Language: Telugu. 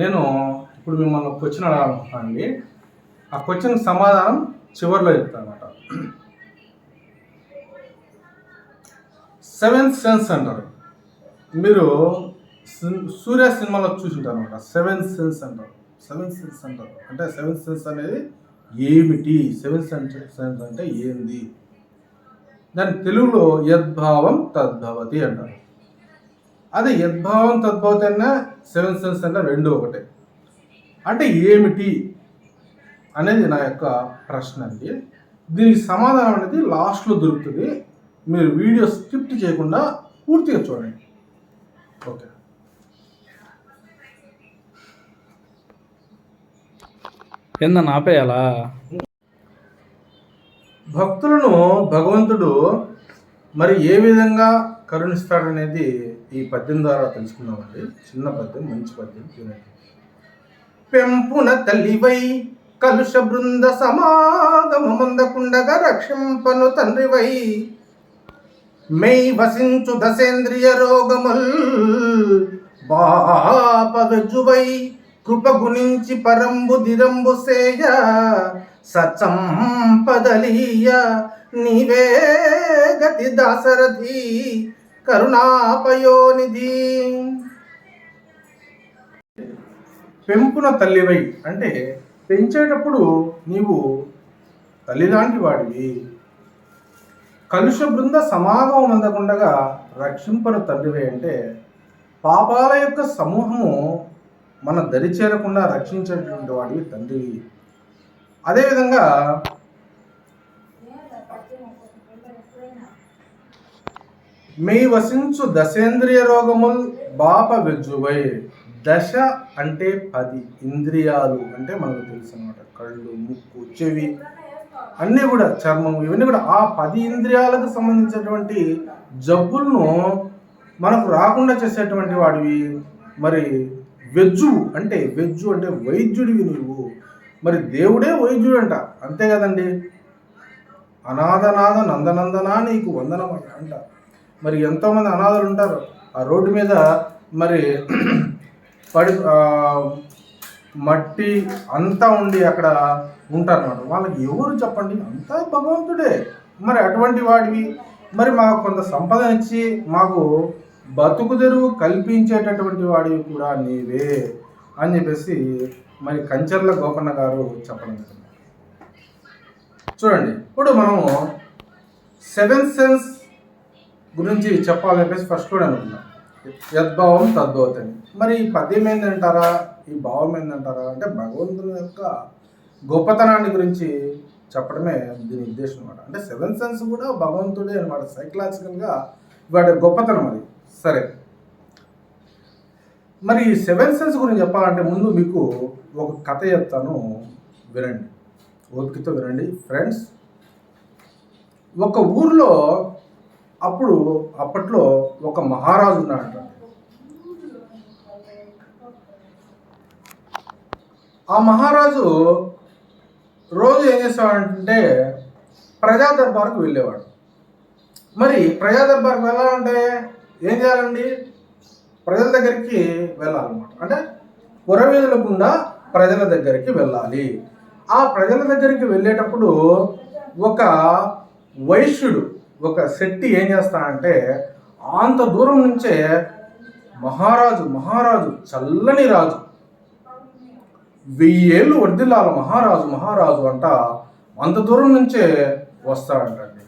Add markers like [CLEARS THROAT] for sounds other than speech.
నేను ఇప్పుడు మిమ్మల్ని క్వశ్చన్ అడగాలనుకుంటున్నాను అండి. ఆ క్వశ్చన్ సమాధానం చివరిలో చెప్తాను అనమాట సెవెంత్ సెన్స్ అంటారు. మీరు సూర్య సినిమాలో చూసింటారు అనమాట సెవెంత్ సెన్స్ అంటారు. సెవెంత్ సెన్స్ అంటారు. అంటే సెవెంత్ సెన్స్ అనేది ఏమిటి? సెవెంత్ సెన్స్ సెన్స్ అంటే ఏంది? దాని తెలుగులో యద్భావం తద్భవతి అంటారు. అదే యద్భావం తద్భవతి అన్న సెవెన్ సెన్స్ అన్న రెండు ఒకటే. అంటే ఏమిటి అనేది నా యొక్క ప్రశ్న అండి. దీనికి సమాధానం అనేది లాస్ట్లో దొరుకుతుంది. మీరు వీడియో స్కిప్ చేయకుండా పూర్తిగా చూడండి. ఓకే. ఏందన్న ఆపేయాలా? భక్తులను భగవంతుడు మరి ఏ విధంగా కరుణిస్తాడనేది ఈ పద్యం ద్వారా తెలుసుకున్నామండి చిన్న పద్యం మంచి పద్యం వినండి. పెంపున తల్లివై కలుష బృంద సమాగమందకుండగా రక్షింపను తండ్రివై. మెయ్ వసించు దశేంద్రియ రోగముల్ బాపగజువై కృప గుణించి పరంబు దిరంబు సేయ సచంపదలీయ. నీవే గతి దాసరథి కరుణాపయోనిధి. పెంపున తల్లివై అంటే పెంచేటప్పుడు నీవు తల్లి లాంటి వాడివి కలుష బృంద సమాగమం అందకుండగా రక్షింపను తండ్రివే అంటే పాపాల యొక్క సమూహము మన దరి చేరకుండా రక్షించేటువంటి వాడివి తండ్రివి అదేవిధంగా మీ వసించు దశేంద్రియ రోగముల్ బాప వెజ్జువై దశ అంటే పది ఇంద్రియాలు అంటే మనకు తెలుసు అనమాట కళ్ళు ముక్కు చెవి అన్నీ కూడా చర్మం ఇవన్నీ కూడా ఆ పది ఇంద్రియాలకు సంబంధించినటువంటి జబ్బులను మనకు రాకుండా చేసేటువంటి వాడివి. మరి వెజ్జు అంటే వెజ్జు అంటే వైద్యుడివి నువ్వు మరి దేవుడే వైద్యుడు అంట అంతే కదండి? అనాథనాథ నందనందనా నీకు వందనమయ్య అంట. మరి ఎంతోమంది అనాథలు ఉంటారు. ఆ రోడ్డు మీద మరి [CLEARS THROAT] పడి మట్టి అంతా ఉండి అక్కడ ఉంటారు అన్నమాట వాళ్ళకి ఎవరు చెప్పండి? అంతా భగవంతుడే. మరి అటువంటి వాడివి మరి మాకు కొంత సంపద ఇచ్చి మాకు బతుకు తెరువు కల్పించేటటువంటి వాడివి కూడా నీవే అని చెప్పేసి మరి కంచర్ల గోపన్న గారు చెప్పడం జరిగింది. చూడండి ఇప్పుడు మనము సెవెన్ సెన్స్ గురించి చెప్పాలని చెప్పేసి ఫస్ట్ కూడా అనుకున్నాం. యద్భావం తద్భవతని. మరి ఈ పద్యం ఏంటంటారా ఈ భావం ఏంటంటారా అంటే భగవంతుని యొక్క గొప్పతనాన్ని గురించి చెప్పడమే దీని ఉద్దేశం అనమాట అంటే సెవెన్ సెన్స్ కూడా భగవంతుడే అనమాట సైకలాజికల్గా వాడి గొప్పతనం అది. సరే. మరి ఈ సెవెన్ సెన్స్ గురించి చెప్పాలంటే ముందు మీకు ఒక కథ చెప్తాను. వినండి. ఓపికతో వినండి. ఫ్రెండ్స్ ఒక ఊర్లో అప్పుడు అప్పట్లో ఒక మహారాజు ఉన్నాడంట. ఆ మహారాజు రోజు ఏం చేసేవాడంటే ప్రజా దర్బార్కు వెళ్ళేవాడు. మరి ప్రజా దర్బార్కు వెళ్ళాలంటే ఏం చేయాలండి? ప్రజల దగ్గరికి వెళ్ళాలన్నమాట. అంటే పురవీధుల గుండా ప్రజల దగ్గరికి వెళ్ళాలి. ఆ ప్రజల దగ్గరికి వెళ్ళేటప్పుడు ఒక వైశ్యుడు ఒక శెట్టి ఏం చేస్తానంటే అంత దూరం నుంచే మహారాజు మహారాజు చల్లని రాజు. వెయ్యేళ్ళు వర్దిల్లాల మహారాజు మహారాజు అంట అంత దూరం నుంచే వస్తాడంటండి.